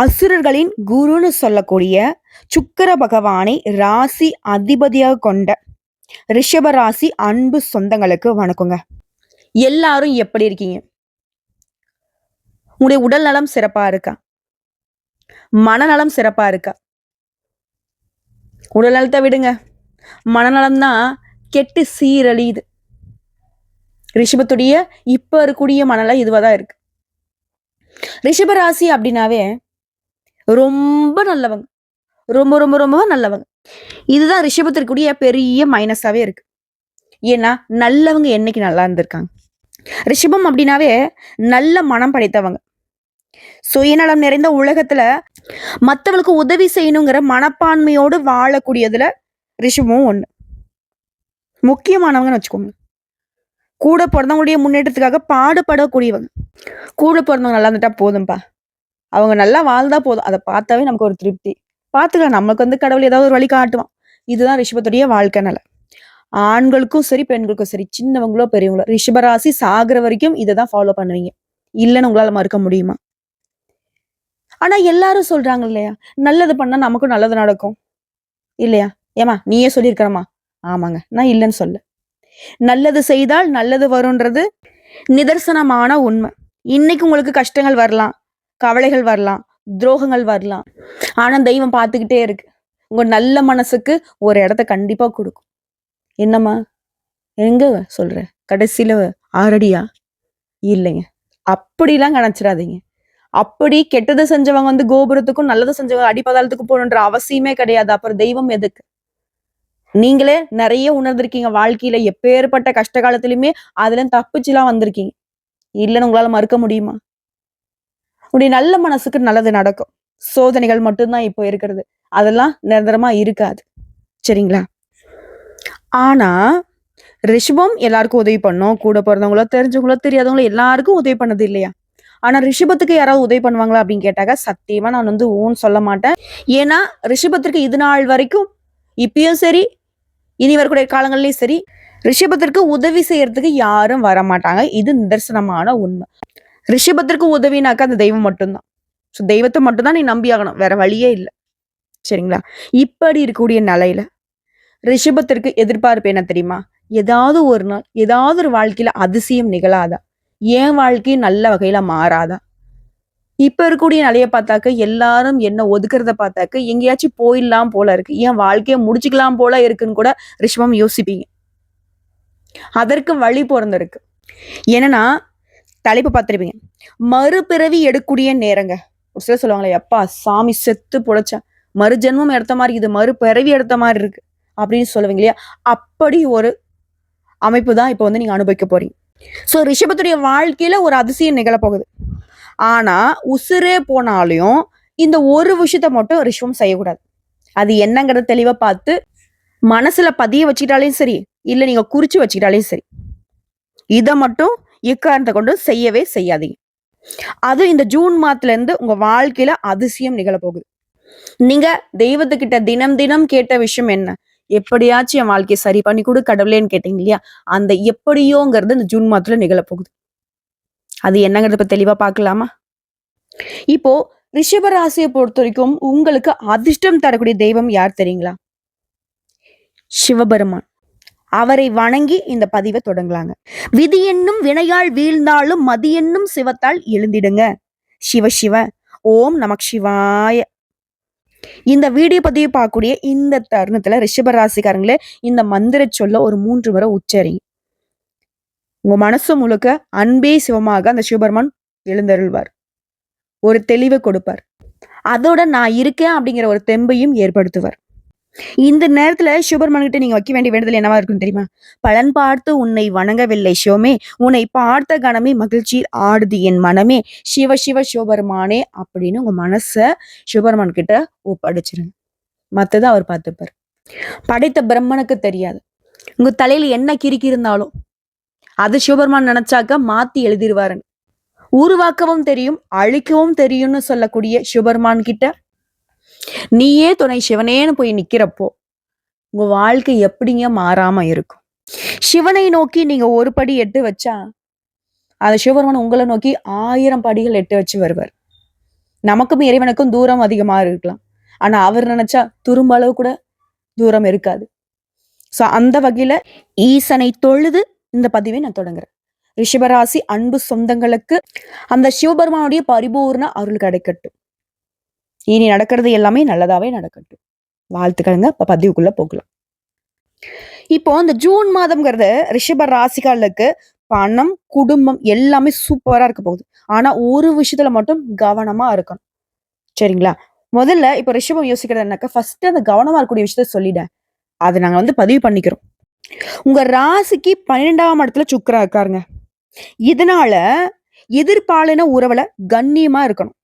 அசுரர்களின் குருன்னு சொல்லக்கூடிய சுக்கர பகவானை ராசி அதிபதியாக கொண்ட ரிஷப ராசி அன்பு சொந்தங்களுக்கு வணக்கங்க. எல்லாரும் எப்படி இருக்கீங்க? உங்களுடைய உடல் நலம் சிறப்பா இருக்கா? மனநலம் சிறப்பா இருக்கா? உடல் நலத்தை விடுங்க. மனநலம் தான் கெட்டு சீரழியுது. ரிஷபத்துடைய இப்ப இருக்கக்கூடிய மனநலம் இதுவாக தான் இருக்கு. ரிஷப ராசி அப்படின்னாவே ரொம்ப நல்லவங்க. ரொம்ப ரொம்ப ரொம்ப நல்லவங்க. இதுதான் ரிஷபத்திற்குரிய பெரிய மைனஸாவே இருக்கு. ஏன்னா நல்லவங்க என்னைக்கு நல்லா இருந்திருக்காங்க? ரிஷபம் அப்படின்னாவே நல்ல மனம் படைத்தவங்க. சுயநலம் நிறைந்த உலகத்துல மற்றவங்களுக்கு உதவி செய்யணுங்கிற மனப்பான்மையோடு வாழக்கூடியதுல ரிஷபமும் ஒண்ணு. முக்கியமானவங்கன்னு வச்சுக்கோங்க. கூட பிறந்தவங்களுடைய முன்னேற்றத்துக்காக பாடுபடக்கூடியவங்க. கூட பிறந்தவங்க நல்லா இருந்துட்டா போதும்பா. அவங்க நல்லா வாழ்ந்தா போதும். அதை பார்த்தாவே நமக்கு ஒரு திருப்தி. பார்த்துக்கலாம். நமக்கு வந்து கடவுள் ஏதாவது ஒரு வழி காட்டுவான். இதுதான் ரிஷபத்துடைய வாழ்க்கை நிலை. ஆண்களுக்கும் சரி பெண்களுக்கும் சரி சின்னவங்களோ பெரியவங்களோ ரிஷபராசி சாகிற வரைக்கும் இதை தான் ஃபாலோ பண்ணுவீங்க. இல்லைன்னு உங்களால மறுக்க முடியுமா? ஆனா எல்லாரும் சொல்றாங்க இல்லையா? நல்லது பண்ணா நமக்கும் நல்லது நடக்கும். இல்லையா? ஏமா நீயே சொல்லியிருக்கிறமா ஆமாங்க. நான் இல்லைன்னு சொல்ல நல்லது செய்தால் நல்லது வரும்ன்றது நிதர்சனமான உண்மை. இன்னைக்கு உங்களுக்கு கஷ்டங்கள் வரலாம். கவலைகள் வரலாம் துரோகங்கள் வரலாம். ஆனா தெய்வம் பார்த்துக்கிட்டே இருக்கு. உங்க நல்ல மனசுக்கு ஒரு இடத்த கண்டிப்பா கொடுக்கும். என்னம்மா? எங்க சொல்ற? கடைசியில ஆறடியா? இல்லைங்க. அப்படிலாம் கணச்சிடாதீங்க. அப்படி கெட்டது செஞ்சவங்க வந்து கோபுரத்துக்கும் நல்லது செஞ்சவங்க அடிப்பதாலத்துக்கு போகணுன்ற அவசியமே கிடையாது. அப்புறம் தெய்வம் எதுக்கு? நீங்களே நிறைய உணர்ந்திருக்கீங்க. வாழ்க்கையில எப்பேற்பட்ட கஷ்ட காலத்திலுமே அதுல தப்பிச்சுலாம் வந்திருக்கீங்க. இல்லைன்னு உங்களால மறுக்க முடியுமா? உடைய நல்ல மனசுக்கு நல்லது நடக்கும். சோதனைகள் மட்டும்தான் இப்போ இருக்கிறது. அதெல்லாம் நிரந்தரமா இருக்காது. சரிங்களா? ஆனா ரிஷபம் எல்லாருக்கும் உதவி பண்ணோம். கூட பிறந்தவங்களோ தெரிஞ்சவங்களோ தெரியாதவங்களோ எல்லாருக்கும் உதவி பண்ணது இல்லையா? ஆனா ரிஷபத்துக்கு யாராவது உதவி பண்ணுவாங்களா அப்படின்னு கேட்டாக்க சத்தியமா நான் வந்து ஊன்னு சொல்ல மாட்டேன். ஏன்னா ரிஷபத்திற்கு இது நாள் வரைக்கும் இப்பயும் சரி இனி வரக்கூடிய காலங்கள்லயும் சரி ரிஷபத்திற்கு உதவி செய்யறதுக்கு யாரும் வர மாட்டாங்க இது நிதர்சனமான உண்மை. ரிஷபத்திற்கு உதவினாக்கா அந்த தெய்வம் மட்டும்தான். ஸோ தெய்வத்தை மட்டும்தான் நீ நம்பி ஆகணும் வேற வழியே இல்லை. சரிங்களா? இப்படி இருக்கக்கூடிய நிலையில ரிஷபத்திற்கு எதிர்பார்ப்பு என்ன தெரியுமா? ஏதாவது ஒரு நாள் ஏதாவது ஒரு வாழ்க்கையில அதிசயம் நிகழாதா? என் வாழ்க்கையும் நல்ல வகையில மாறாதா? இப்ப இருக்கக்கூடிய நிலைய பார்த்தாக்க எல்லாரும் என்ன ஒதுக்குறத பார்த்தாக்க எங்கேயாச்சும் போயிடலாம் போல இருக்கு. என் வாழ்க்கையை முடிச்சுக்கலாம் போல இருக்குன்னு கூட ரிஷபம் யோசிப்பீங்க. அதற்கு வழி பிறந்திருக்கு என்னன்னா தலைப்பு பார்த்துருப்பீங்க. மறுபிறவி எடுக்கூடிய நேரங்க. ஒரு சிலர் சொல்லுவாங்களே எப்பா சாமி செத்து புழைச்சா மறுஜென்மம் எடுத்த மாதிரி இது மறுபிறவி எடுத்த மாதிரி இருக்கு. அப்படின்னு சொல்லுவீங்க இல்லையா? அப்படி ஒரு அமைப்பு தான் இப்போ வந்து நீங்கள் அனுபவிக்க போறீங்க. ஸோ ரிஷபத்துடைய வாழ்க்கையில ஒரு அதிசயம் நிகழப்போகுது ஆனா உசுரே போனாலையும் இந்த ஒரு விஷயத்த மட்டும் ரிஷபம் செய்யக்கூடாது. அது என்னங்கிறத தெளிவாக பார்த்து மனசுல பதிய வச்சுக்கிட்டாலையும் சரி இல்லை நீங்க குறிச்சு வச்சுக்கிட்டாலையும் சரி இதை மட்டும் எக்காரணத்தை கொண்டு செய்யவே செய்யாதீங்க. அது இந்த ஜூன் மாதத்துல இருந்து உங்க வாழ்க்கையில அதிசயம் நிகழப்போகுது. நீங்க தெய்வத்துக்கிட்ட தினம் தினம் கேட்ட விஷயம் என்ன? எப்படியாச்சும் என் வாழ்க்கையை சரி பண்ணி கொடு கடவுளேன்னு கேட்டீங்க இல்லையா? அந்த எப்படியோங்கிறது இந்த ஜூன் மாதத்துல நிகழப்போகுது. அது என்னங்கிறத இப்ப தெளிவா பார்க்கலாமா? இப்போ ரிஷபராசியை பொறுத்த வரைக்கும் உங்களுக்கு அதிர்ஷ்டம் தரக்கூடிய தெய்வம் யார் தெரியுங்களா? சிவபெருமான். அவரை வணங்கி இந்த பதிவை தொடங்கலாங்க. விதி என்னும் வினையால் வீழ்ந்தாலும் மதி என்னும் சிவத்தால் எழுந்திடுங்க. சிவ சிவ ஓம் நமக் சிவாய. இந்த வீடியோ பதிவு பார்க்கக்கூடிய இந்த தருணத்துல ரிஷப ராசிக்காரங்களே இந்த மந்திர சொல்ல ஒரு மூன்று முறை உச்சரிங்க. உங்க மனசு முழுக்க அன்பே சிவமாக அந்த சிவபெருமான் எழுந்தருள்வார். ஒரு தெளிவை கொடுப்பார். அதோட நான் இருக்கேன் அப்படிங்கிற ஒரு தெம்பையும் ஏற்படுத்துவார். இந்த நேரத்துல சுபர்மன் கிட்ட நீங்க வைக்க வேண்டிய வேண்டுதல் என்னவா இருக்கும் தெரியுமா? பலன் பார்த்து உன்னை வணங்கவில்லை சிவமே உன்னை பார்த்த கணமே மகிழ்ச்சி ஆடுது என் மனமே. சிவ சிவ சிவபெருமானே அப்படின்னு உங்க மனச சுபர்மன் கிட்ட ஒப்படைச்சிருங்க. மத்ததை அவர் பார்த்துப்பார். படைத்த பிரம்மனுக்கு தெரியாது. உங்க தலையில என்ன கிறுக்கி இருந்தாலும் அது சிவபெருமான் நினைச்சாக்க மாத்தி எழுதிருவாருன்னு. உருவாக்கவும் தெரியும் அழிக்கவும் தெரியும்னு சொல்லக்கூடிய சிவபெருமான் கிட்ட நீயே துணை சிவனேன்னு போய் நிக்கிறப்போ உங்க வாழ்க்கை எப்படிங்க மாறாம இருக்கும்? சிவனை நோக்கி நீங்க ஒரு படி எட்டு வச்சா அந்த சிவபெருமான் உங்களை நோக்கி ஆயிரம் படிகள் எட்டு வச்சு வருவார். நமக்கும் இறைவனுக்கும் தூரம் அதிகமா இருக்கலாம். ஆனா அவர் நினைச்சா துரும்ப அளவு கூட தூரம் இருக்காது. சோ அந்த வகையில ஈசனை தொழுது இந்த பதிவை நான் தொடங்குறேன். ரிஷபராசி அன்பு சொந்தங்களுக்கு அந்த சிவபெருமானுடைய பரிபூர்ண அருள் கிடைக்கட்டும். இனி நடக்கிறது எல்லாமே நல்லதாவே நடக்கட்டும். வாழ்த்துக்கள்ங்க. இப்போ பதிவுக்குள்ள போகலாம். இப்போ இந்த ஜூன் மாதம்ங்கிறது ரிஷப ராசிகளுக்கு பணம் குடும்பம் எல்லாமே சூப்பரா இருக்க போகுது. ஆனா ஒரு விஷயத்துல மட்டும் கவனமா இருக்கணும். சரிங்களா? முதல்ல இப்ப ரிஷபம் யோசிக்கிறது என்னக்கா ஃபர்ஸ்ட் அந்த கவனமா இருக்கக்கூடிய விஷயத்த சொல்லிட்டேன். அதை நாங்க வந்து பதிவு பண்ணிக்கிறோம். உங்க ராசிக்கு பன்னிரெண்டாம் இடத்துல சுக்கரா இருக்காருங்க. இதனால எதிர்பாலின உறவுல கண்ணியமா இருக்கணும்.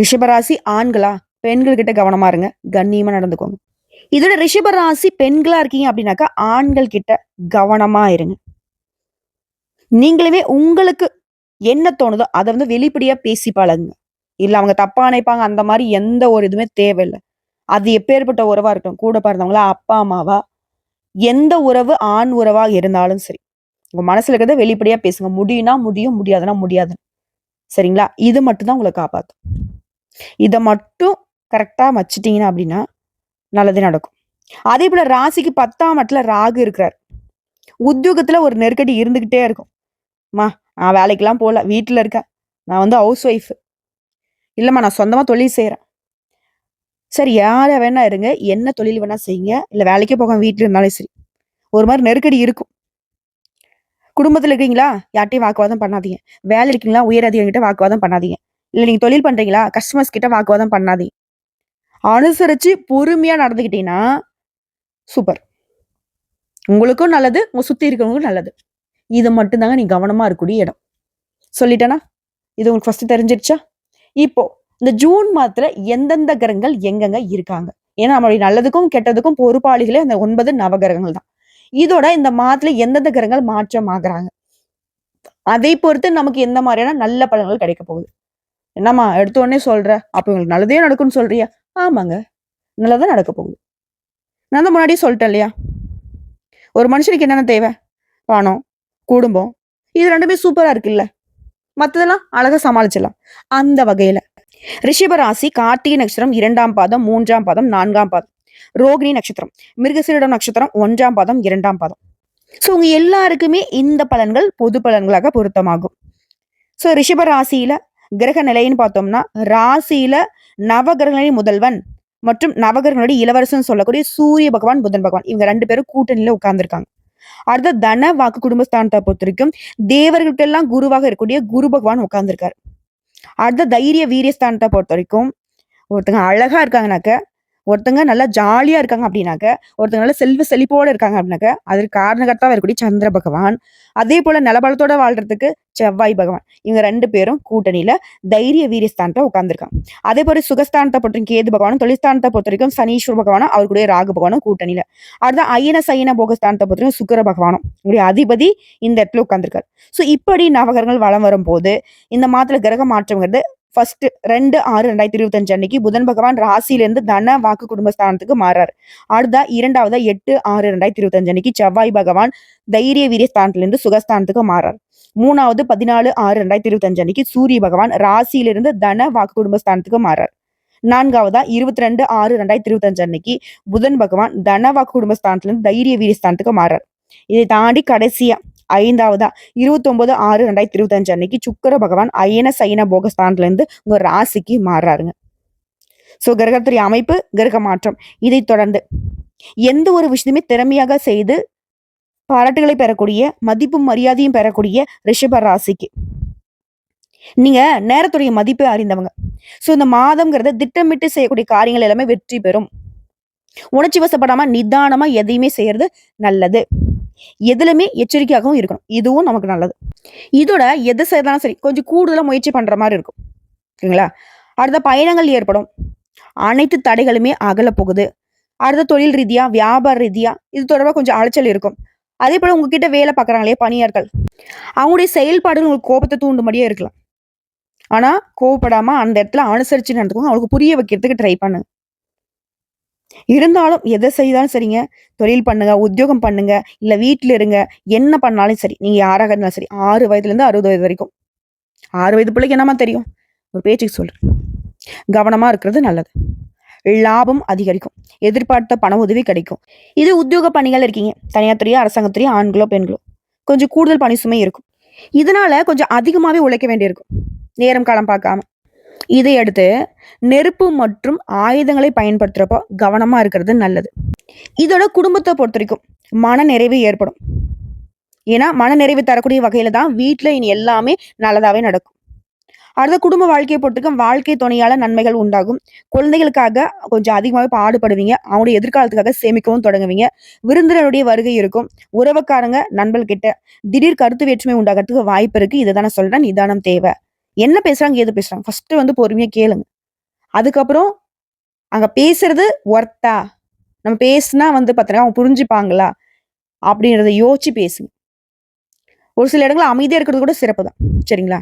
ரிஷபராசி ஆண்களா? பெண்கள் கிட்ட கவனமா இருங்க. கண்ணியமா நடந்துக்கோங்க. இதோட ரிஷபராசி பெண்களா இருக்கீங்க அப்படின்னாக்கா ஆண்கள் கிட்ட கவனமா இருங்க. நீங்களுமே உங்களுக்கு என்ன தோணுதோ அதை வந்து வெளிப்படையா பேசி பழகுங்க. இல்ல அவங்க தப்பா நினைப்பாங்க அந்த மாதிரி எந்த ஒரு இதுவுமே தேவையில்லை. அது எப்பேற்பட்ட உறவா இருக்கட்டும் கூட பிறந்தவங்களா அப்பா அம்மாவா எந்த உறவு ஆண் உறவா இருந்தாலும் சரி. உங்க மனசுல இருக்கிறத வெளிப்படையா பேசுங்க. முடியும்னா முடியும் முடியாதுன்னா முடியாது சரிங்களா? இது மட்டும் தான் உங்களை காப்பாத்தும். இதை மட்டும் கரெக்டாக வச்சிட்டிங்கன்னா அப்படின்னா நல்லது நடக்கும். அதே போல் ராசிக்கு பத்தாம் இடத்துல ராகு இருக்கிறார். உத்தியோகத்தில் ஒரு நெருக்கடி இருந்துக்கிட்டே இருக்கும். மா நான் வேலைக்கெல்லாம் போகல வீட்டில் இருக்கேன். நான் வந்து ஹவுஸ் ஒய்ஃப் இல்லைம்மா நான் சொந்தமாக தொழில் செய்கிறேன் சரி யார வேணா இருங்க. என்ன தொழில் வேணா செய்யுங்க. இல்லை வேலைக்கே போக வீட்டில் இருந்தாலும் சரி. ஒரு மாதிரி நெருக்கடி இருக்கும். குடும்பத்தில் இருக்கீங்களா? யார்ட்டையும் வாக்குவாதம் பண்ணாதீங்க. வேலை இருக்கீங்களா? உயர் அதிகாரிகிட்ட வாக்குவாதம் பண்ணாதீங்க. இல்லை நீங்க தொழில் பண்றீங்களா? கஸ்டமர்ஸ் கிட்ட வாக்குவாதம் பண்ணாதே. அனுசரித்து பொறுமையாக நடந்துக்கிட்டீங்கன்னா சூப்பர் உங்களுக்கும் நல்லது உங்கள் சுற்றி இருக்கிறவங்களுக்கும் நல்லது. இது மட்டும்தாங்க நீ கவனமா இருக்கக்கூடிய இடம். சொல்லிட்டேனா? இது உங்களுக்கு ஃபர்ஸ்ட் தெரிஞ்சிருச்சா? இப்போ இந்த ஜூன் மாதத்துல எந்தெந்த கிரகங்கள் எங்கெங்க இருக்காங்க? ஏன்னா நம்மளுடைய நல்லதுக்கும் கெட்டதுக்கும் பொறுப்பாளிகளே அந்த ஒன்பது நவகிரகங்கள் தான். இதோட இந்த மாதத்துல எந்தெந்த கிரகங்கள் மாற்றம் ஆகுறாங்க? அதை பொறுத்து நமக்கு எந்த மாதிரியான நல்ல பலன்கள் கிடைக்க போகுது? என்னம்மா எடுத்த உடனே சொல்ற? அப்ப உங்களுக்கு நல்லதே நடக்கும்னு சொல்றியா? ஆமாங்க. நல்லதான் நடக்க போகுது. நான் தான் முன்னாடியே சொல்லிட்டேன் இல்லையா? ஒரு மனுஷனுக்கு என்னென்ன தேவை? பணம் குடும்பம். இது ரெண்டுமே சூப்பரா இருக்குல்ல. மத்ததெல்லாம் அழகா சமாளிச்சிடலாம். அந்த வகையில. ரிஷபராசி கார்த்திகை நட்சத்திரம் இரண்டாம் பாதம் மூன்றாம் பாதம் நான்காம் பாதம். ரோகிணி நட்சத்திரம் மிருகசீரிடம் நட்சத்திரம் ஒன்றாம் பாதம் இரண்டாம் பாதம். ஸோ உங்க எல்லாருக்குமே இந்த பலன்கள் பொது பலன்களாக பொருத்தமாகும். ஸோ ரிஷப ராசியில கிரக நிலைன்னு பார்த்தோம்னா ராசியில நவகிரகங்களின் முதல்வன் மற்றும் நவகிரகங்களுடைய இளவரசன் சொல்லக்கூடிய சூரிய பகவான் புதன் பகவான். இவங்க ரெண்டு பேரும் கூட்டணியில உட்கார்ந்துருக்காங்க. அடுத்த தன வாக்கு குடும்பஸ்தானத்தை பொறுத்த வரைக்கும் தேவர்கள்ட்ட எல்லாம் குருவாக இருக்கக்கூடிய குரு பகவான் உட்கார்ந்துருக்காரு. அடுத்த தைரிய வீரியஸ்தானத்தை பொறுத்த வரைக்கும் ஒருத்தங்க அழகா இருக்காங்கனாக்க ஒருத்தங்க நல்லா ஜாலியா இருக்காங்க அப்படின்னாக்க ஒருத்தங்க நல்லா செல்வ செழிப்போடு இருக்காங்க அப்படின்னாக்க அதற்கு காரணகர்த்தாவா இருக்கக்கூடிய சந்திர பகவான். அதே போல நிலபலத்தோட வாழ்றதுக்கு செவ்வாய் பகவான். இவங்க ரெண்டு பேரும் கூட்டணியில தைரிய வீரஸ்தானத்தை உட்காந்துருக்காங்க அதே போல சுகஸ்தானத்தை பொறுத்த வரைக்கும் கேது பகவானும் தொழில்ஸ்தானத்தை பொறுத்த வரைக்கும் சனீஸ்வர பகவானும் அவருடைய ராகு பகவானும் கூட்டணியில. அடுத்த ஐயன சயன போகஸ்தானத்தை பொறுத்த வரைக்கும் சுக்கர பகவானும் உங்களுடைய அதிபதி இந்த இடத்துல உட்காந்துருக்காரு ஸோ இப்படி நவகரங்கள் வளம் வரும்போது இந்த மாதத்துல கிரக மாற்றம்ங்கிறது ஃபர்ஸ்ட் ரெண்டு ஆறு ரெண்டாயிரத்தி இருபத்தஞ்சு அன்னைக்கு புதன் பகவான் ராசியிலிருந்து தன வாக்கு குடும்பஸ்தானத்துக்கு மாறார். அடுத்தா இரண்டாவதா எட்டு ஆறு ரெண்டாயிரத்தி இருபத்தஞ்சு அன்னைக்கு செவ்வாய் பகவான் தைரிய வீரிய ஸ்தானத்திலிருந்து சுகஸ்தானத்துக்கு மாறார். மூணாவது பதினாலு ஆறு ரெண்டாயிரத்தி இருபத்தஞ்சு அன்னைக்கு சூரிய பகவான் ராசியிலிருந்து தன வாக்கு குடும்பஸ்தானத்துக்கு மாறார். நான்காவதா இருபத்தி ரெண்டு ஆறு ரெண்டாயிரத்தி இருபத்தஞ்சு அன்னைக்கு புதன் பகவான் தன வாக்கு குடும்பஸ்தானத்திலிருந்து தைரிய வீரிய ஸ்தானத்துக்கு மாறார். இதை தாண்டி கடைசியா ஐந்தாவதா? இருபத்தொன்பது ஆறு ரெண்டாயிரத்தி இருபத்தஞ்சு அன்னைக்கு சுக்கர பகவான் அயன சைன போகஸ்தான்ல இருந்து உங்க ராசிக்கு மாறுறாருங்க. ஸோ கிரகத்துடைய அமைப்பு கிரக மாற்றம். இதை தொடர்ந்து எந்த ஒரு விஷயத்தையுமே திறமையாக செய்து பாராட்டுகளை பெறக்கூடிய மதிப்பும் மரியாதையும் பெறக்கூடிய ரிஷப ராசிக்கு நீங்க நேரத்துடைய மதிப்பை அறிந்தவங்க. ஸோ இந்த மாதம்ங்கிறத திட்டமிட்டு செய்யக்கூடிய காரியங்கள் எல்லாமே வெற்றி பெறும். உணர்ச்சி வசப்படாம நிதானமா எதையுமே செய்யறது நல்லது. எதுலையுமே எச்சரிக்கையாகவும் இருக்கணும். இதுவும் நமக்கு நல்லது. இதோட எது செய்தாலும் சரி கொஞ்சம் கூடுதலா முயற்சி பண்ற மாதிரி இருக்கும். ஓகேங்களா அடுத்த பயணங்கள் ஏற்படும். அனைத்து தடைகளுமே அகல போகுது. அடுத்த தொழில் ரீதியா வியாபார ரீதியா இது தொடர்பாக கொஞ்சம் அலைச்சல் இருக்கும். அதே போல உங்ககிட்ட வேலை பார்க்குறாங்களே பணியாட்கள் அவங்களுடைய செயல்பாடுகள் உங்களுக்கு கோபத்தை தூண்டும்படியே இருக்கலாம். ஆனா கோவப்படாமல் அந்த இடத்துல அனுசரிச்சு நடந்துக்கோங்க. அவங்களுக்கு புரிய வைக்கிறதுக்கு ட்ரை பண்ணுங்க இருந்தாலும் எதை செய்தாலும் சரிங்க. தொழில் பண்ணுங்க உத்தியோகம் பண்ணுங்க இல்ல வீட்டுல இருங்க. என்ன பண்ணாலும் சரி நீங்க யாராக இருந்தாலும் சரி ஆறு வயதுல இருந்து அறுபது வயது வரைக்கும். ஆறு வயது பிள்ளைக்கு என்னமா தெரியும்? ஒரு பேச்சுக்கு சொல்றேன் கவனமா இருக்கிறது நல்லது. லாபம் அதிகரிக்கும். எதிர்பார்த்த பண உதவி கிடைக்கும். இது உத்தியோக பணிகள் இருக்கீங்க. தனியார் துறையோ அரசாங்கத்துறையோ ஆண்களோ பெண்களோ. கொஞ்சம் கூடுதல் பணி சுமை இருக்கும். இதனால கொஞ்சம் அதிகமாவே உழைக்க வேண்டியிருக்கும். நேரம் காலம் பார்க்காம. இதையடுத்து நெருப்பு மற்றும் ஆயுதங்களை பயன்படுத்துறப்போ கவனமாக இருக்கிறது நல்லது. இதோட குடும்பத்தை பொறுத்த வரைக்கும் மன நிறைவு ஏற்படும். ஏன்னா மன நிறைவு தரக்கூடிய வகையில தான் வீட்டில் இனி எல்லாமே நல்லதாகவே நடக்கும். அடுத்த குடும்ப வாழ்க்கையை பொறுத்திருக்கும் வாழ்க்கை துணையால நன்மைகள் உண்டாகும். குழந்தைகளுக்காக கொஞ்சம் அதிகமாகவே பாடுபடுவீங்க. அவங்களுடைய எதிர்காலத்துக்காக சேமிக்கவும் தொடங்குவீங்க. விருந்தினருடைய வருகை இருக்கும். உறவுக்காரங்க நண்பர்கிட்ட திடீர் கருத்து வேற்றுமை உண்டாகிறதுக்கு வாய்ப்பு இருக்கு. இதை தானே சொல்றேன். நிதானம் தேவை. என்ன பேசுறாங்க ஏது பேசுறாங்க? ஃபர்ஸ்ட் வந்து பொறுமையா கேளுங்க. அதுக்கப்புறம் அங்க பேசுறது ஒர்த்தா நம்ம பேசுனா வந்து பார்த்தீங்கன்னா அவங்க புரிஞ்சுப்பாங்களா? அப்படின்றத யோசிச்சு பேசுங்க. ஒரு சில இடங்கள் அமைதியா இருக்கிறது கூட சிறப்பு தான். சரிங்களா?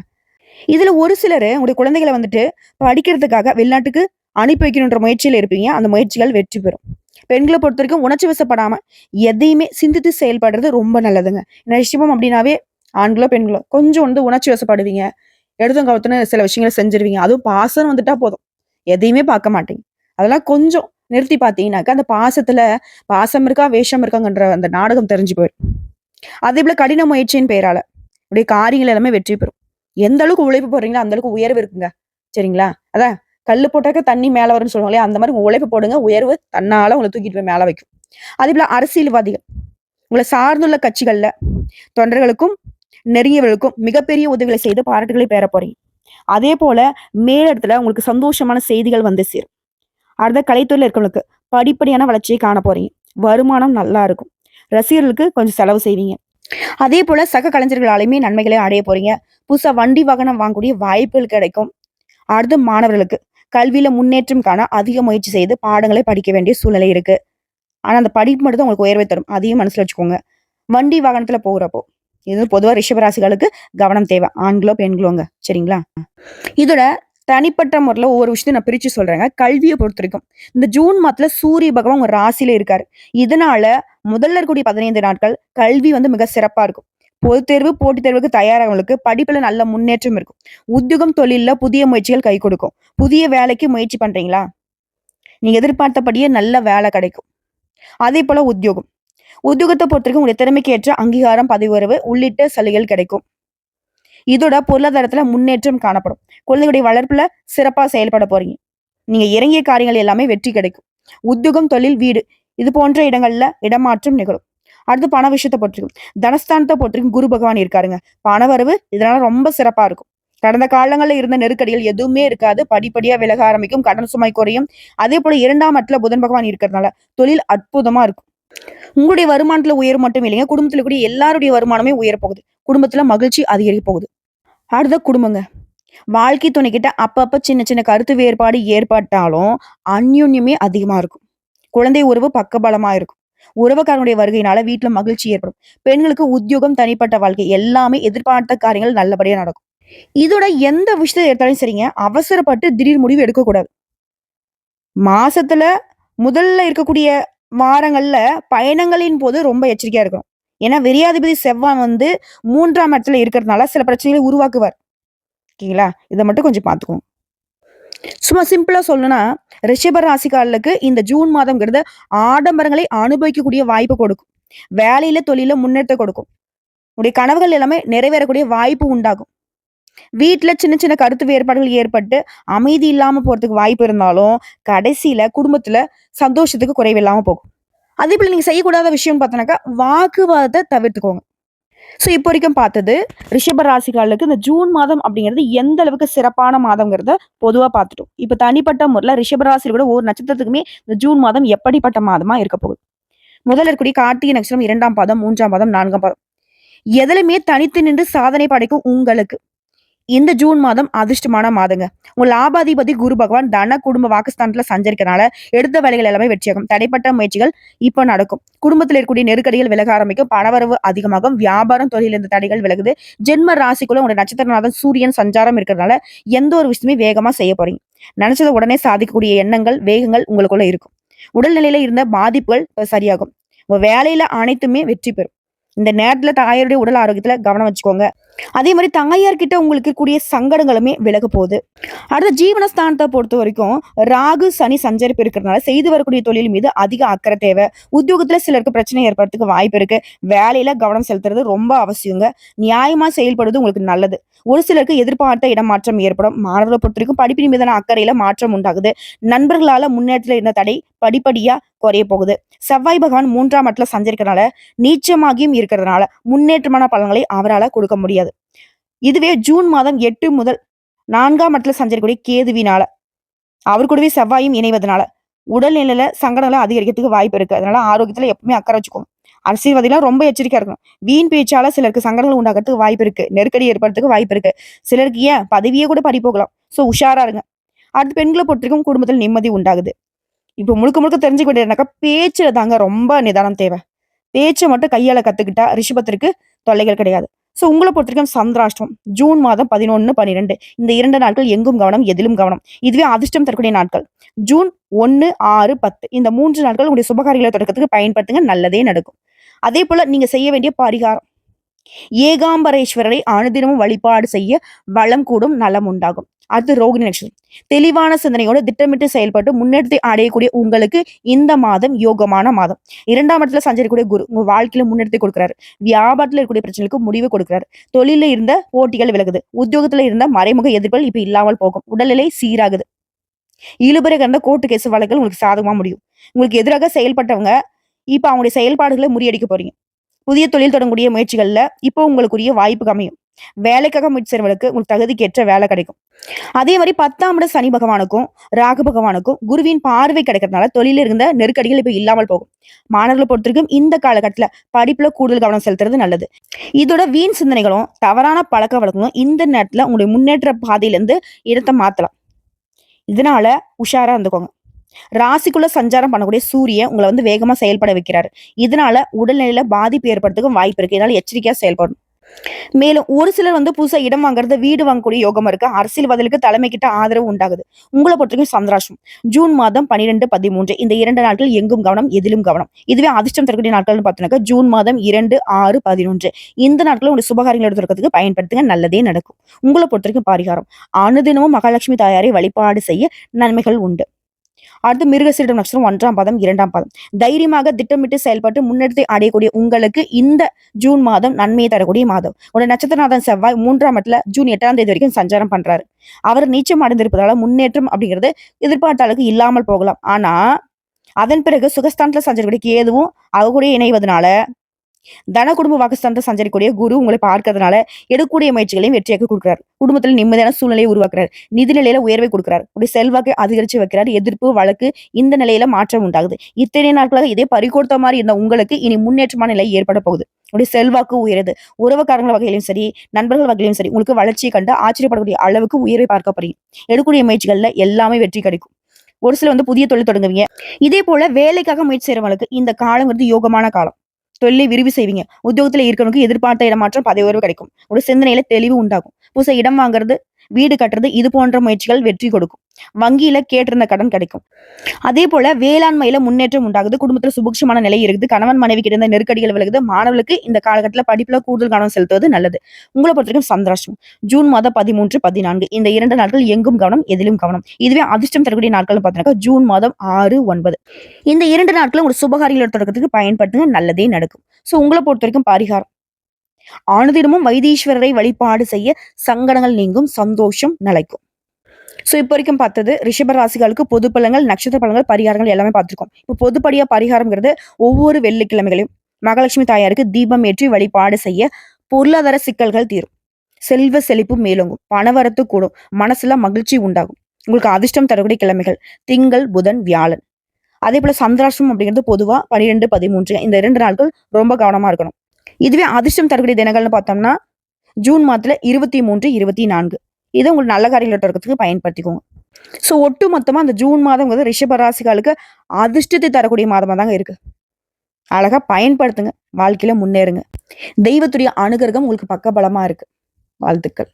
இதுல ஒரு சிலர் உங்களுடைய குழந்தைகளை வந்துட்டு படிக்கிறதுக்காக வெளிநாட்டுக்கு அனுப்பி வைக்கணுன்ற முயற்சியில் இருப்பீங்க. அந்த முயற்சிகள் வெற்றி பெறும். பெண்களை பொறுத்த வரைக்கும் உணர்ச்சி வசப்படாம எதையுமே சிந்தித்து செயல்படுறது ரொம்ப நல்லதுங்க. நிச்சயமும் அப்படின்னாவே ஆண்களோ பெண்களோ கொஞ்சம் வந்து உணர்ச்சி வசப்படுவீங்க. எடுத்தும் கவுத்துன்னு சில விஷயங்களை செஞ்சிருவீங்க. அதுவும் பாசம் வந்துட்டா போதும். எதையுமே பார்க்க மாட்டீங்க. அதெல்லாம் கொஞ்சம் நிறுத்தி பார்த்தீங்கன்னாக்கா அந்த பாசத்துல பாசம் இருக்கா வேஷம் இருக்காங்கன்ற அந்த நாடகம் தெரிஞ்சு போயிடும். அதே போல கடின முயற்சியின் பெயரால உடைய காரியங்கள் எல்லாமே வெற்றி பெறும். எந்த அளவுக்கு உழைப்பு போடுறீங்களோ அந்த அளவுக்கு உயர்வு இருக்குங்க. சரிங்களா? அதான் கல்லு போட்டாக்க தண்ணி மேல வரும்னு சொல்லுவாங்களே அந்த மாதிரி உழைப்பு போடுங்க. உயர்வு தன்னால உங்களை தூக்கிட்டு போய் மேல வைக்கும். அதே போல அரசியல்வாதிகள். உங்களை சார்ந்துள்ள கட்சிகள்ல தொண்டர்களுக்கும் நெருங்கியவர்களுக்கும் மிகப்பெரிய உதவிகளை செய்து பாராட்டுகளை பெற போறீங்க அதே போல மேலிடத்துல உங்களுக்கு சந்தோஷமான செய்திகள் வந்து சேரும். அடுத்த கலைத்துறையில் இருக்கிறவங்களுக்கு படிப்படியான வளர்ச்சியை காண போறீங்க. வருமானம் நல்லா இருக்கும். ரசிகர்களுக்கு கொஞ்சம் செலவு செய்வீங்க. அதே போல சக கலைஞர்களாலையுமே நன்மைகளை அடைய போறீங்க. புதுசா வண்டி வாகனம் வாங்கக்கூடிய வாய்ப்புகள் கிடைக்கும். அடுத்து மாணவர்களுக்கு கல்வியில முன்னேற்றம் காண அதிக முயற்சி செய்து பாடங்களை படிக்க வேண்டிய சூழ்நிலை இருக்கு. ஆனா அந்த படிப்பு மட்டும் தான் உங்களுக்கு உயர்வை தரும். அதையும் மனசுல வச்சுக்கோங்க. வண்டி வாகனத்துல போகிறப்போ இது பொதுவா ரிஷபராசிகளுக்கு கவனம் தேவை. ஆண்களோ பெண்களோங்க. சரிங்களா? இதோட தனிப்பட்ட முறையில் ஒவ்வொரு விஷயத்தையும் நான் பிரிச்சு சொல்றேங்க. கல்வியை பொறுத்த வரைக்கும் இந்த ஜூன் மாதத்துல சூரிய பகவான் உங்க ராசியில இருக்காரு. இதனால முதல்ல இருக்கக்கூடிய பதினைந்து நாட்கள் கல்வி வந்து மிக சிறப்பா இருக்கும். பொது தேர்வு போட்டித் தேர்வுக்கு தயாராகவங்களுக்கு படிப்புல நல்ல முன்னேற்றம் இருக்கும். உத்தியோகம் தொழில புதிய முயற்சிகள் கை கொடுக்கும். புதிய வேலைக்கு முயற்சி பண்றீங்களா? நீங்க எதிர்பார்த்தபடியே நல்ல வேலை கிடைக்கும். அதே போல உத்தியோகம். உத்தியோகத்தை பொறுத்தவரைக்கும் உங்களுடைய திறமைக்கு ஏற்ற அங்கீகாரம் பதவி உறவு உள்ளிட்ட சலுகைகள் கிடைக்கும். இதோட பொருளாதாரத்துல முன்னேற்றம் காணப்படும். குழந்தைகளுடைய வளர்ப்புல சிறப்பா செயல்பட போறீங்க. நீங்க இறங்கிய காரியங்கள் எல்லாமே வெற்றி கிடைக்கும். உத்தியோகம் தொழில் வீடு இது போன்ற இடங்கள்ல இடமாற்றம் நிகழும். அடுத்து பண விஷயத்தை பொறுத்திருக்கும் தனஸ்தானத்தை பொறுத்திருக்கும் குரு பகவான் இருக்காருங்க. பணவரவு இதனால ரொம்ப சிறப்பா இருக்கும். கடந்த காலங்களில் இருந்த நெருக்கடிகள் எதுவுமே இருக்காது. படிப்படியா விலக ஆரம்பிக்கும். கடன் சுமை குறையும். அதே போல இரண்டாம் இடத்துல புதன் பகவான் இருக்கிறதுனால தொழில் அற்புதமா இருக்கும். உங்களுடைய வருமானத்துல உயர் மட்டும் இல்லைங்க. குடும்பத்துல கூடிய எல்லாருடைய வருமானமே உயர போகுது. குடும்பத்துல மகிழ்ச்சி அதிகரிக்க போகுது. அடுத்த குடும்பங்க. வாழ்க்கை துணைக்கிட்ட அப்பப்ப சின்ன சின்ன கருத்து வேறுபாடு ஏற்பட்டாலும் அந்யுன்யமே அதிகமா இருக்கும். குழந்தை உறவு பக்கபலமா இருக்கும். உறவுக்காரனுடைய வருகையினால வீட்டுல மகிழ்ச்சி ஏற்படும். பெண்களுக்கு உத்தியோகம் தனிப்பட்ட வாழ்க்கை எல்லாமே எதிர்பார்த்த காரியங்கள் நல்லபடியா நடக்கும். இதோட எந்த விஷயத்தை எடுத்தாலும் சரிங்க. அவசரப்பட்டு திடீர் முடிவு எடுக்கக்கூடாது. மாசத்துல முதல்ல இருக்கக்கூடிய வாரங்கள்ல பயணங்களின் போது ரொம்ப எச்சரிக்கையா இருக்கணும். ஏன்னா விரியாதிபதி செவ்வாய் வந்து மூன்றாம் இடத்துல இருக்கிறதுனால சில பிரச்சனைகளை உருவாக்குவார். ஓகேங்களா? இதை மட்டும் கொஞ்சம் பார்த்துக்கோங்க சும்மா சிம்பிளா சொல்லணும்னா ரிஷப ராசிக்காரர்களுக்கு இந்த ஜூன் மாதம்ங்கிறது ஆடம்பரங்களை அனுபவிக்கக்கூடிய வாய்ப்பு கொடுக்கும். வேலையில தொழில முன்னேற்ற கொடுக்கும். உடைய கனவுகள் எல்லாமே நிறைவேறக்கூடிய வாய்ப்பு உண்டாகும். வீட்டுல சின்ன சின்ன கருத்து வேறுபாடுகள் ஏற்பட்டு அமைதி இல்லாம போறதுக்கு வாய்ப்பு இருந்தாலும் கடைசியில் குடும்பத்துல சந்தோஷத்துக்கு குறைவில்லாம போகும். அதே போல நீங்க செய்யக்கூடாத விஷயம் பார்த்தோன்னாக்கா வாக்குவாதத்தை தவிர்த்துக்கோங்க. ஸோ இப்போ வரைக்கும் பார்த்தது ரிஷப ராசிக்காரர்களுக்கு இந்த ஜூன் மாதம் அப்படிங்கிறது எந்த அளவுக்கு சிறப்பான மாதங்கிறத பொதுவாக பார்த்துட்டோம். இப்போ தனிப்பட்ட முறையில் ரிஷப ராசியில் கூட ஒரு நட்சத்திரத்துக்குமே இந்த ஜூன் மாதம் எப்படிப்பட்ட மாதமா இருக்க போகுது? முதல்ல இருக்கக்கூடிய கார்த்திகை நட்சத்திரம் இரண்டாம் பாதம் மூன்றாம் பாதம் நான்காம் பாதம். எதுலையுமே தனித்து நின்று சாதனை படைக்கும் உங்களுக்கு இந்த ஜூன் மாதம் அதிர்ஷ்டமான மாதங்க. உங்க லாபாதிபதி குரு பகவான் தன குடும்ப வாக்குஸ்தானத்துல சஞ்சரிக்கிறனால எடுத்த வேலைகள் எல்லாமே வெற்றியாகும். தடைப்பட்ட முயற்சிகள் இப்ப நடக்கும். குடும்பத்தில் இருக்கக்கூடிய நெருக்கடிகள் விலக ஆரம்பிக்கும். பணவரவு அதிகமாகும். வியாபாரம் தொழில் இந்த தடைகள் விலகுது. ஜென்ம ராசிக்குள்ள உங்க நட்சத்திரநாதன் சூரியன் சஞ்சாரம் இருக்கிறதுனால எந்த ஒரு விஷயமே வேகமா செய்ய போறீங்க. நினைச்சதை உடனே சாதிக்கக்கூடிய எண்ணங்கள் வேகங்கள் உங்களுக்குள்ள இருக்கும். உடல்நிலையில இருந்த பாதிப்புகள் சரியாகும். உங்க வேலையில அனைத்துமே வெற்றி பெறும். இந்த நேரத்துல தாயாருடைய உடல் ஆரோக்கியத்துல கவனம் வச்சுக்கோங்க. அதே மாதிரி தாயார்கிட்ட உங்களுக்கு கூடிய சங்கடங்களுமே விலக போகுது. அடுத்த ஜீவனஸ்தானத்தை பொறுத்த வரைக்கும் ராகு சனி சஞ்சரிப்பு இருக்கிறதுனால செய்து வரக்கூடிய தொழில் மீது அதிக அக்கறை தேவை. உத்தியோகத்துல சிலருக்கு பிரச்சனை ஏற்படுறதுக்கு வாய்ப்பு இருக்கு. வேலையில கவனம் செலுத்துறது ரொம்ப அவசியங்க. நியாயமா செயல்படுறது உங்களுக்கு நல்லது. ஒரு சிலருக்கு எதிர்பார்த்த இடமாற்றம் ஏற்படும். மாணவர்களை பொறுத்த வரைக்கும் படிப்பின் மீதான அக்கறையில மாற்றம் உண்டாகுது. நண்பர்களால முன்னேற்றத்தில் இருந்த தடை படிப்படியா குறைய போகுது. செவ்வாய் பகவான் மூன்றாம் இடத்துல சஞ்சரிக்கிறதுனால நீச்சமாகியும் இருக்கிறதுனால முன்னேற்றமான பலன்களை அவரால் கொடுக்க முடியாது. இதுவே ஜூன் மாதம் எட்டு முதல் நான்காம் இடத்துல சஞ்சரிக்கக்கூடிய கேதுவினால அவர் கூடவே செவ்வாயும் இணைவதனால உடல்நிலையில சங்கடங்களை அதிகரிக்கிறதுக்கு வாய்ப்பு இருக்கு. அதனால ஆரோக்கியத்துல எப்பவுமே அக்கறை வச்சுக்கோங்க. அரசியல்வாதிகள் ரொம்ப எச்சரிக்கையா இருக்கணும். வீண் பேச்சால சிலருக்கு சங்கடங்கள் உண்டாகிறதுக்கு வாய்ப்பு இருக்கு. நெருக்கடி ஏற்படுறதுக்கு வாய்ப்பு இருக்கு. சிலருக்கு ஏன் பதவியே கூட பறி போகலாம். சோ உஷாரா இருங்க. அடுத்து பெண்களை பொறுத்திருக்கும் குடும்பத்தில் நிம்மதி உண்டாகுது. இப்போ முழுக்க முழுக்க தெரிஞ்சுக்க வேண்டியதுனாக்கா பேச்சில் தாங்க ரொம்ப நிதானம் தேவை. பேச்சை மட்டும் கையால கத்துக்கிட்டா ரிஷபத்திற்கு தொல்லைகள் கிடையாது. ஸோ உங்களை பொறுத்திருக்கும் சந்திராஷ்டம் ஜூன் மாதம் பதினொன்னு பன்னிரெண்டு. இந்த இரண்டு நாட்கள் எங்கும் கவனம் எதிலும் கவனம். இதுவே அதிர்ஷ்டம் தரக்கூடிய நாட்கள். ஜூன் ஒன்னு ஆறு பத்து. இந்த மூன்று நாட்கள் உங்களுடைய சுபகாரிகளை தொடக்கத்துக்கு பயன்படுத்துங்க. நல்லதே நடக்கும். அதே போல நீங்க செய்ய வேண்டிய பரிகாரம். ஏகாம்பரேஸ்வரரை அனுதினமும் வழிபாடு செய்ய வளம் கூடும் நலம் உண்டாகும். அது ரோகிணி நட்சத்திரம். தெளிவான சிந்தனையோடு திட்டமிட்டு செயல்பட்டு முன்னெடுத்து அடையக்கூடிய உங்களுக்கு இந்த மாதம் யோகமான மாதம். இரண்டாம் இடத்துல சஞ்சரிக்கக்கூடிய குரு உங்க வாழ்க்கையில முன்னெடுத்து கொடுக்குறாரு. வியாபாரத்துல இருக்கக்கூடிய பிரச்சனைகளுக்கு முடிவு கொடுக்குறாரு. தொழில இருந்த போட்டிகள் விலகுது. உத்தியோகத்துல இருந்த மறைமுக எதிர்ப்புகள் இப்ப இல்லாமல் போகும். உடல்நிலை சீராகுது. இழுபறை கந்த கோர்ட்டு கேஸ் வழக்குகள் உங்களுக்கு சாதகமா முடியும். உங்களுக்கு எதிராக செயல்பட்டவங்க இப்போ அவங்களுடைய செயல்பாடுகளை முறியடிக்க போறீங்க. புதிய தொழில் தொடங்கக்கூடிய முயற்சிகள்ல இப்போ உங்களுக்குரிய வாய்ப்பு அமையும். வேலைக்காக முயற்சி உங்களுக்கு தகுதிக்கேற்ற வேலை கிடைக்கும். அதே மாதிரி பத்தாம் இட சனி பகவானுக்கும் ராகு பகவானுக்கும் குருவின் பார்வை கிடைக்கிறதுனால தொழில இருந்த நெருக்கடிகள் இப்ப இல்லாமல் போகும். மாணவர்களை பொறுத்திருக்கும் இந்த காலகட்டத்துல படிப்புல கூடுதல் கவனம் செலுத்துறது நல்லது. இதோட வீண் சிந்தனைகளும் தவறான பழக்க வழக்கங்களும் இந்த நேரத்துல உங்களுடைய முன்னேற்ற பாதையிலேருந்து இடத்தை மாத்தலாம். இதனால உஷாரா இருந்துக்கோங்க. ராசிக்குள்ள சஞ்சாரம் பண்ணக்கூடிய சூரியன் உங்களை வந்து வேகமா செயல்பட வைக்கிறார். இதனால உடல்நிலையில பாதிப்பு ஏற்படுறதுக்கும் வாய்ப்பு இருக்கு. இதனால எச்சரிக்கையா செயல்படணும். மேலும் ஒரு சிலர் வந்து புதுசா இடம் வாங்குறது வீடு வாங்கக்கூடிய யோகம் இருக்கு. அரசியல்வாதிகளுக்கு தலைமை கிட்ட ஆதரவு உண்டாகுது. உங்களை பொறுத்தவரைக்கும் சந்திராசம் ஜூன் மாதம் பன்னிரெண்டு பதிமூன்று. இந்த இரண்டு நாட்கள் எங்கும் கவனம் எதிலும் கவனம். இதுவே அதிர்ஷ்டம் தரக்கூடிய நாட்கள்னு பார்த்தோம்னாக்கா ஜூன் மாதம் இரண்டு ஆறு பதினொன்று. இந்த நாட்களும் உங்களுடைய சுபகாரியங்கள் எடுத்துக்கிறதுக்கு பயன்படுத்துங்க. நல்லதே நடக்கும். உங்களை பொறுத்தவரைக்கும் பரிகாரம். அனுதினமும் மகாலட்சுமி தாயாரை வழிபாடு செய்ய நன்மைகள் உண்டு. அடுத்து மிருகசீரிடம் நட்சத்திரம் ஒன்றாம் பாதம் இரண்டாம் பாதம். தைரியமாக திட்டமிட்டு செயல்பட்டு முன்னெடுத்து அடையக்கூடிய உங்களுக்கு இந்த ஜூன் மாதம் நன்மையை தரக்கூடிய மாதம். உடைய நட்சத்திரநாதன் செவ்வாய் மூன்றாம் இடத்துல ஜூன் எட்டாம் தேதி வரைக்கும் சஞ்சாரம் பண்றாரு. அவர் நீச்சம் அடைந்திருப்பதால முன்னேற்றம் அப்படிங்கிறது எதிர்பார்த்த அளவுக்கு இல்லாமல் போகலாம். ஆனா அதன் பிறகு சுகஸ்தானத்துல சஞ்சரிக்கூடிய கேதுவும் கூட இணைவதனால தன குடும்ப வாக்குஸ்தானத்தை சஞ்சரிக்கூடிய குரு உங்களை பார்க்கறதுனால எடுக்கக்கூடிய முயற்சிகளையும் வெற்றியாக கொடுக்கிறார். குடும்பத்தில் நிம்மதியான சூழ்நிலையை உருவாக்குறார். நிதி நிலையில உயர்வை கொடுக்கிறார். உடைய செல்வாக்கை அதிகரிச்சு வைக்கிறார். எதிர்ப்பு வழக்கு இந்த நிலையில மாற்றம் உண்டாகுது. இத்தனை நாட்களாக இதே பறிகொடுத்த மாதிரி இருந்த உங்களுக்கு இனி முன்னேற்றமான நிலை ஏற்பட போகுது. உடைய செல்வாக்கு உயருது. உறவுக்காரங்கள் வகையிலும் சரி நண்பர்கள் வகையிலும் சரி உங்களுக்கு வளர்ச்சியை கண்டு ஆச்சரியப்படக்கூடிய அளவுக்கு உயர்வை பார்க்க போறீங்க எடுக்கக்கூடிய முயற்சிகள்ல எல்லாமே வெற்றி கிடைக்கும். ஒரு சில வந்து புதிய தொழில் தொடங்குவீங்க. இதே போல வேலைக்காக முயற்சி செய்யறவங்களுக்கு இந்த காலம் வந்து யோகமான காலம். தொழிலை விரிவு செய்வீங்க. உத்தியோகத்துல இருக்கவனுக்கு எதிர்பார்த்த இடமாற்றம் பதவி உயர்வு கிடைக்கும். ஒரு சிந்தனையில தெளிவு உண்டாகும். புதுசா இடம் வாங்குறது வீடு கட்டுறது இது போன்ற முயற்சிகள் வெற்றி கொடுக்கும். வங்கியில கேட்டிருந்த கடன் கிடைக்கும். அதே போல வேளாண்மையில முன்னேற்றம் உண்டாகுது. குடும்பத்துல சுபிக்ஷமான நிலை இருக்குது. கணவன் மனைவி கிட்ட இருந்த நெருக்கடிகள் விலகுது. மாணவர்களுக்கு இந்த காலகட்டத்துல படிப்புல கூடுதல் கவனம் செலுத்துவது நல்லது. உங்களை பொறுத்தவரைக்கும் சந்திராஷ்டம் ஜூன் மாதம் பதிமூன்று பதினான்கு. இந்த இரண்டு நாட்கள் எங்கும் கவனம் எதிலும் கவனம். இதுவே அதிர்ஷ்டம் தரக்கூடிய நாட்கள் பார்த்தீங்கன்னா ஜூன் மாதம் ஆறு ஒன்பது. இந்த இரண்டு நாட்களும் ஒரு சுபகாரிகள் தொடக்கத்துக்கு பயன்படுத்துங்க. நல்லதே நடக்கும். சோ உங்களை பொறுத்த வரைக்கும் பரிகாரம். ஆணுதினமும் வைத்தீஸ்வரரை வழிபாடு செய்ய சங்கடங்கள் நீங்கும் சந்தோஷம் நிலைக்கும். சோ இப்போ வரைக்கும் பார்த்தது ரிஷப ராசிகளுக்கு பொது பழங்கள் நட்சத்திர பழங்கள் பரிகாரங்கள் எல்லாமே பார்த்துருக்கோம். இப்போ பொதுப்படியா பரிகாரம்ங்கிறது ஒவ்வொரு வெள்ளிக்கிழமைகளையும் மகாலட்சுமி தாயாருக்கு தீபம் ஏற்றி வழிபாடு செய்ய பொருளாதார சிக்கல்கள் தீரும். செல்வ செழிப்பு மேலோங்கும் பணவரத்து கூடும் மனசுல மகிழ்ச்சி உண்டாகும். உங்களுக்கு அதிர்ஷ்டம் தரக்கூடிய கிழமைகள் திங்கள் புதன் வியாழன். அதே போல சந்திராஷ்டம் அப்படிங்கிறது பொதுவா பனிரெண்டு பதிமூன்று இந்த இரண்டு நாட்கள் ரொம்ப கவனமா இருக்கணும். இதுவே அதிர்ஷ்டம் தரக்கூடிய தினங்கள்னு பார்த்தோம்னா ஜூன் மாதத்துல இருபத்தி மூன்று இருபத்தி நான்கு. இதை உங்களுக்கு நல்ல காரியங்கள் இருக்கிறதுக்கு பயன்படுத்திக்கோங்க. ஸோ ஒட்டு மொத்தமாக அந்த ஜூன் மாதம் வந்து ரிஷபராசிகளுக்கு அதிர்ஷ்டத்தை தரக்கூடிய மாதமாக தாங்க இருக்கு. அழகாக பயன்படுத்துங்க. வாழ்க்கையில முன்னேறுங்க. தெய்வத்துடைய அனுகிரகம் உங்களுக்கு பக்கபலமா இருக்கு. வாழ்த்துக்கள்.